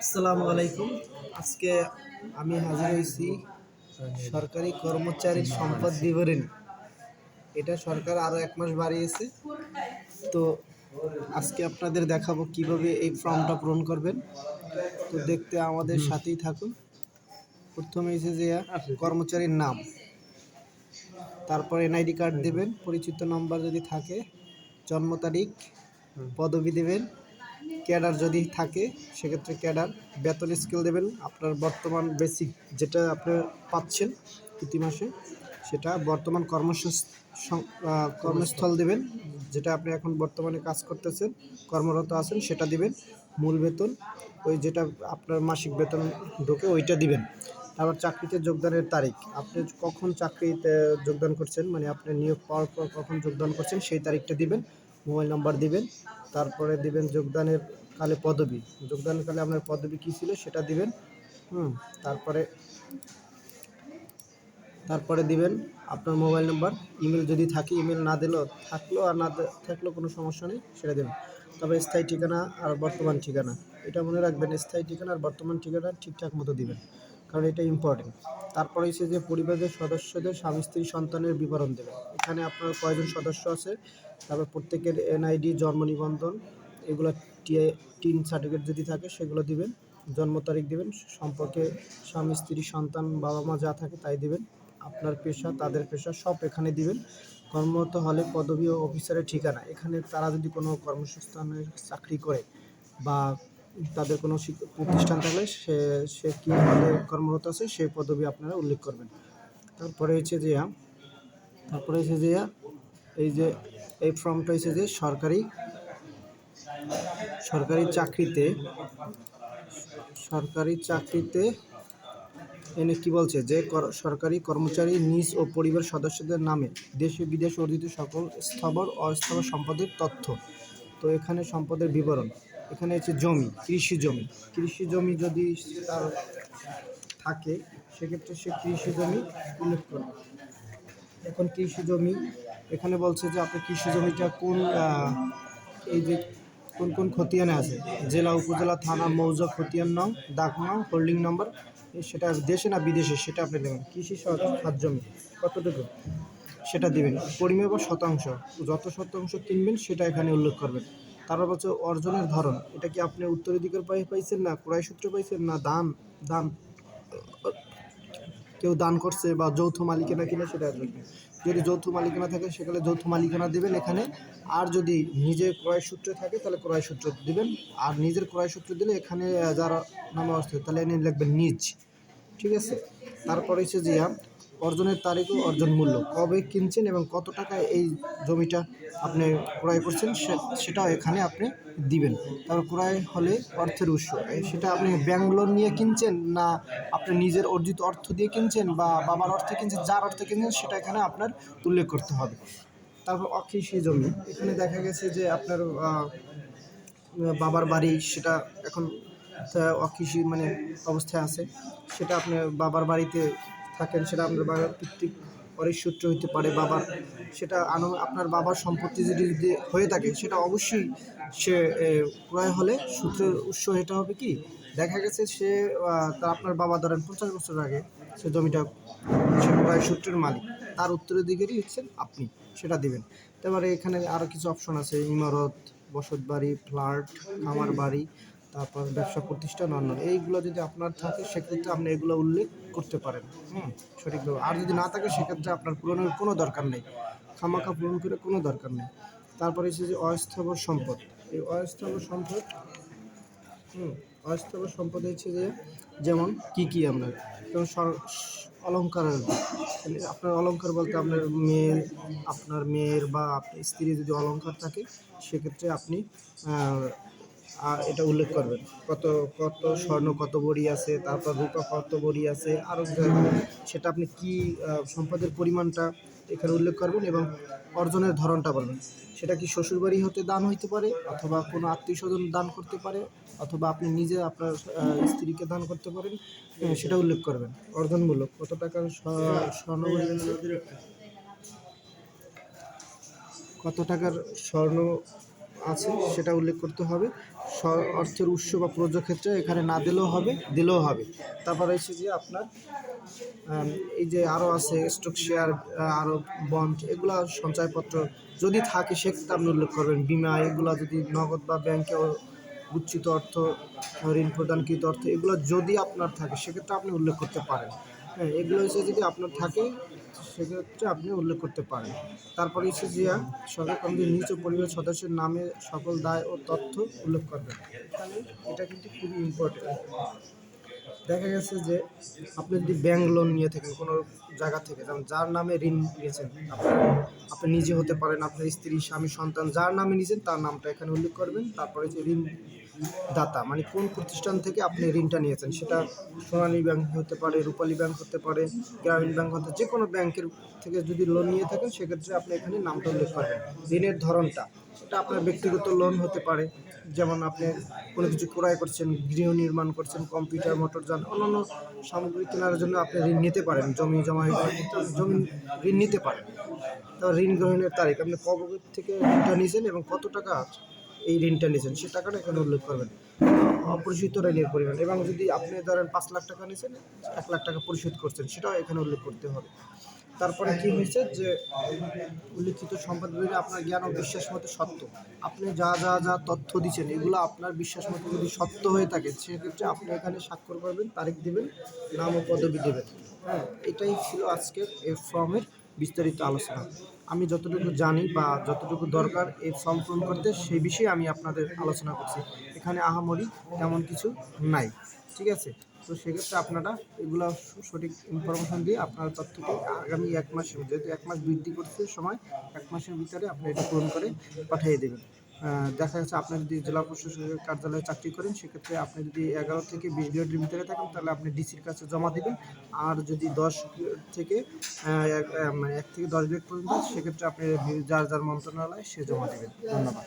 আসসালামু আলাইকুম। আজকে আমি হাজির হয়েছি সরকারি কর্মচারীর সম্পদ বিবরণী। এটা সরকার আরও এক মাস বাড়িয়েছে। তো আজকে আপনাদের দেখাবো কীভাবে এই ফর্মটা পূরণ করবেন। তো দেখতে আমাদের সাথেই থাকুন। প্রথমে এসে যে কর্মচারীর নাম তারপর এনআইডি কার্ড দেবেন পরিচিত নম্বর যদি থাকে জন্ম তারিখ পদবি দেবেন ক্যাডার যদি থাকে, সেক্ষেত্রে ক্যাডার বেতন স্কেল দেবেন। আপনার বর্তমান বেসিক যেটা আপনি পাচ্ছেন প্রতি মাসে, সেটা বর্তমান কর্মসংস কর্মস্থল দেবেন। যেটা আপনি এখন বর্তমানে কাজ করতেছেন, কর্মরত আছেন, সেটা দিবেন। মূল বেতন, ওই যেটা আপনার মাসিক বেতন ঢোকে, ওইটা দিবেন। তারপর চাকরিতে যোগদানের তারিখ। আপনি কখন চাকরিতে যোগদান করছেন মানে আপনি নিয়োগ পাওয়ার পর কখন যোগদান করছেন, সেই তারিখটা দিবেন, মোবাইল নাম্বার দিবেন। তারপরে দিবেন যোগদানের কালে পদবি। যোগদানের কালে আপনার পদবি কী ছিল সেটা দিবেন, হুম, তারপরে তারপরে দিবেন আপনার মোবাইল নাম্বার, ইমেল যদি থাকে, ইমেল না দিলেও থাকল আর না থাকলেও কোনো সমস্যা নেই, সেটা দেবেন। তবে স্থায়ী ঠিকানা আর বর্তমান ঠিকানা, এটা মনে রাখবেন, স্থায়ী ঠিকানা আর বর্তমান ঠিকানা ঠিকঠাক মতো দিবেন। কারণ এটা ইম্পর্টেন্ট তারপরে এসে যে পরিবারের সদস্যদের স্বামী, স্ত্রী, সন্তানের বিবরণ দেবেন এখানে আপনার কয়জন সদস্য আছে? তারপর প্রত্যেকের এনআইডি জন্ম নিবন্ধন, এগুলো টিন সার্টিফিকেট যদি থাকে সেগুলো দিবেন। জন্ম তারিখ দিবেন, সম্পর্কে স্বামী, স্ত্রী, সন্তান বাবা মা যা থাকে তাই দিবেন। আপনার পেশা, তাদের পেশা সব এখানে দিবেন। কর্মরত হলে পদবি ও অফিসারের ঠিকানা। এখানে তারা যদি কোনো কর্মসংস্থানে চাকরি করে বা তাদের কোনো প্রতিষ্ঠান থাকলে সে সে কী পদে কর্মরত আছে সেই পদবি আপনারা উল্লেখ করবেন। তারপরে হচ্ছে যে, তারপরে হচ্ছে যে, এই যে, এই ফর্মটা হচ্ছে যে সরকারি সরকারি চাকরিতে সরকারি চাকরিতে এনে কি বলছে যে, কর- সরকারি কর্মচারী নিজ ও পরিবার সদস্যদের নামে দেশে বিদেশে অর্জিত সকল স্থাবর, অস্থাবর সম্পদের তথ্য। তো এখানে সম্পদের বিবরণ। এখানে হচ্ছে জমি, কৃষি জমি। কৃষি জমি যদি তার থাকে, সেক্ষেত্রে সে কৃষি জমি উল্লেখ করবে। এখন কৃষি জমি, এখানে বলছে যে আপনার কৃষি জমিটা কোন এই যে কোন কোন খতিয়ানে আছে? জেলা, উপজেলা, থানা, মৌজা, খতিয়ান নং, ডাক নং, হোল্ডিং নম্বর সেটা দেশে না বিদেশে সেটা আপনি দেবেন। কৃষি সহ খাত জমি, কতটুকু? সেটা দিবেন। পরিমেয় বা শতাংশ, যত শতাংশ কিনবেন সেটা এখানে উল্লেখ করবেন। তারপর হচ্ছে অর্জনের ধরন, এটা কি আপনি উত্তরাধিকার পাই পাইছেন না ক্রয় সূত্রে পাইছেন না দান দান? কেউ দান করছে বা যৌথ মালিকানা কিনা সেটা দেখবেন যদি যৌথ মালিকানা থাকে সেখানে যৌথ মালিকানা দেবেন এখানে, আর যদি নিজের ক্রয় সূত্রে থাকে তাহলে ক্রয় সূত্র দিবেন, আর নিজের ক্রয় সূত্র দিলে এখানে যারা নামে অবস্থিত তাহলে এনে লিখবেন নিজ, ঠিক আছে? তারপরে হচ্ছে যে অর্জনের তারিখ ও অর্জন মূল্য। কবে কিনছেন এবং কত টাকায় এই জমিটা আপনি ক্রয় করছেন সেটাও এখানে আপনি দিবেন। তারপর ক্রয় হলে অর্থের উৎস। সেটা আপনি ব্যাংক লোন নিয়ে কিনছেন না আপনি নিজের অর্জিত অর্থ দিয়ে কিনছেন বা বাবার অর্থে কিনছেন, যার অর্থে কিনছেন সেটা এখানে আপনার উল্লেখ করতে হবে। তারপর অকৃষি জমি। এখানে দেখা গেছে যে আপনার বাবার বাড়ি সেটা এখন অকৃষি মানে অবস্থায় আছে। সেটা আপনি বাবার বাড়িতে থাকেন, সেটা আপনার বাবার পিতৃক সূত্র হইতে পারে, বাবার, সেটা আনো, আপনার বাবার সম্পত্তি যদি হয়ে থাকে, সেটা অবশ্যই সে ক্রয় হলে সূত্রের উৎস এটা হবে কি? দেখা গেছে সে তার আপনার বাবা ধরেন পঞ্চাশ বছর আগে সে জমিটা, সে ক্রয় সূত্রের মালিক। তার উত্তরাধিকারী হচ্ছেন আপনি, সেটা দিবেন। তারপরে এখানে আরও কিছু অপশন আছে, ইমারত বসত বাড়ি ফ্ল্যাট খামার বাড়ি তারপর ব্যবসা প্রতিষ্ঠান অন্য এইগুলো যদি আপনার থাকে, সেক্ষেত্রে আপনি এগুলো উল্লেখ করতে পারেন। হুম, সঠিকভাবে। আর যদি না থাকে, সেক্ষেত্রে আপনার পূরণের কোনো দরকার নেই। খামাখা পূরণ করে কোনো দরকার নেই। তারপরে হচ্ছে যে অস্থাবর সম্পদ। এই অস্থাবর সম্পদ, হুম, অস্থাবর সম্পদ হচ্ছে যে, যেমন কি কি আপনার? যেমন মানে আপনার অলংকার বলতে আপনার মেয়ের আপনার মেয়ের বা আপনার স্ত্রীর যদি অলংকার থাকে, সেক্ষেত্রে আপনি এটা উল্লেখ করবেন। কত কত স্বর্ণ, কত বড়ি আছে, তারপর রূপা কত বড়ি আছে, আরও সেটা আপনি কি সম্পদের পরিমাণটা এখানে উল্লেখ করবেন এবং অর্জনের ধরনটা বলবেন। সেটা কি শ্বশুরবাড়ি হতে দান হইতে পারে, অথবা কোনো আত্মীয় স্বজন দান করতে পারে, অথবা আপনি নিজে আপনার স্ত্রীকে দান করতে পারেন সেটা উল্লেখ করবেন। অর্জনমূলক, কত টাকার স্বর্ণ কত টাকার স্বর্ণ আছে, সেটা উল্লেখ করতে হবে। অর্থের উৎস বা প্রযোজ্য ক্ষেত্রে এখানে না দিলেও হবে দিলেও হবে। তারপর এসে যে আপনার এই যে আরও আছে স্টক শেয়ার আরও বন্ড এগুলা সঞ্চয়পত্র যদি থাকে, সেক্ষেত্রে আপনি উল্লেখ করবেন। বিমা, এগুলা যদি নগদ বা ব্যাংকে উচ্চিত অর্থ, ঋণ প্রদানকৃত অর্থ, এগুলো যদি আপনার থাকে, সেক্ষেত্রে আপনি উল্লেখ করতে পারেন। হ্যাঁ এগুলো হচ্ছে যদি আপনার থাকে, সেক্ষেত্রে আপনি উল্লেখ করতে পারেন। তারপরে হচ্ছে যে সরকার কর্মীদের নিজ ও পরিবার সদস্যের নামে সকল দায় ও তথ্য উল্লেখ করবেন এখানে এটা কিন্তু খুবই ইম্পর্টেন্ট দেখা গেছে যে, আপনি যদি ব্যাংক লোন নিয়ে থাকেন, কোনো জায়গা থেকে, যেমন যার নামে ঋণ নিয়েছেন আপনি নিজে হতে পারেন, আপনার স্ত্রী, স্বামী, সন্তান, যার নামে নিয়েছেন, তার নামটা এখানে উল্লেখ করবেন। তারপরে যে ঋণ দাতা মানে কোন প্রতিষ্ঠান থেকে আপনি ঋণটা নিয়েছেন? সেটা সোনালী ব্যাংক হতে পারে, রূপালী ব্যাংক হতে পারে, গ্রামীণ ব্যাংক হতে যে কোনো ব্যাংকের থেকে যদি লোন নিয়ে থাকেন, সেক্ষেত্রে আপনি এখানে নামটা উল্লেখ করবেন। ঋণের ধরনটা এটা আপনার ব্যক্তিগত লোন হতে পারে, যেমন আপনি কোনো কিছু ক্রয় করছেন, গৃহ নির্মাণ করছেন কম্পিউটার মোটর মোটরযান অন্যান্য সামগ্রী কেনার জন্য আপনি ঋণ নিতে পারেন, জমি জমা জমি ঋণ নিতে পারেন। ঋণ গ্রহণের তারিখ, আপনি কবে থেকে ঋণটা নিয়েছেন এবং কত টাকা এই ঋণটা নিয়েছেন সে টাকাটা এখানে উল্লেখ করবেন। অপরিশোধিত ঋণের পরিমাণ এবং যদি আপনি ধরেন পাঁচ লাখ টাকা নিয়েছেন, এক লাখ টাকা পরিশোধ করছেন, সেটাও এখানে উল্লেখ করতে হবে। তারপরে কি হয়েছে যে, উল্লিখিত সম্পদগুলি আপনার জ্ঞান ও বিশ্বাস মতো সত্য। আপনি যা যা যা তথ্য দিচ্ছেন, এগুলো আপনার বিশ্বাস মতো যদি সত্য হয়ে থাকে, সেক্ষেত্রে আপনি এখানে স্বাক্ষর করবেন, তারিখ দেবেন, নাম ও পদবি দেবেন। হ্যাঁ এটাই ছিল আজকের এই ফর্মের বিস্তারিত আলোচনা। আমি যতটুকু জানি বা যতটুকু দরকার এই ফর্ম পূরণ করতে, সেই বিষয়ে আমি আপনাদের আলোচনা করছি। এখানে আহামরি তেমন কিছু নাই, ঠিক আছে? তো সেক্ষেত্রে আপনারা এগুলো সঠিক ইনফরমেশন দিয়ে আপনার তথ্যকে আগামী এক মাসের যেহেতু এক মাস বৃদ্ধি করছে সময়, এক মাসের ভিতরে আপনি এটা পূরণ করে পাঠিয়ে দেবেন। দেখা যাচ্ছে আপনি যদি জেলা প্রশাসকের কার্যালয়ে চাকরি করেন, সেক্ষেত্রে আপনি যদি এগারো থেকে বিশ গ্রেডের ভিতরে থাকেন, তাহলে আপনি ডিসির কাছে জমা দেবেন। আর যদি দশ থেকে মানে এক থেকে দশ গ্রেড পর্যন্ত সেক্ষেত্রে আপনি যার যার মন্ত্রণালয়, সে জমা দেবেন। ধন্যবাদ।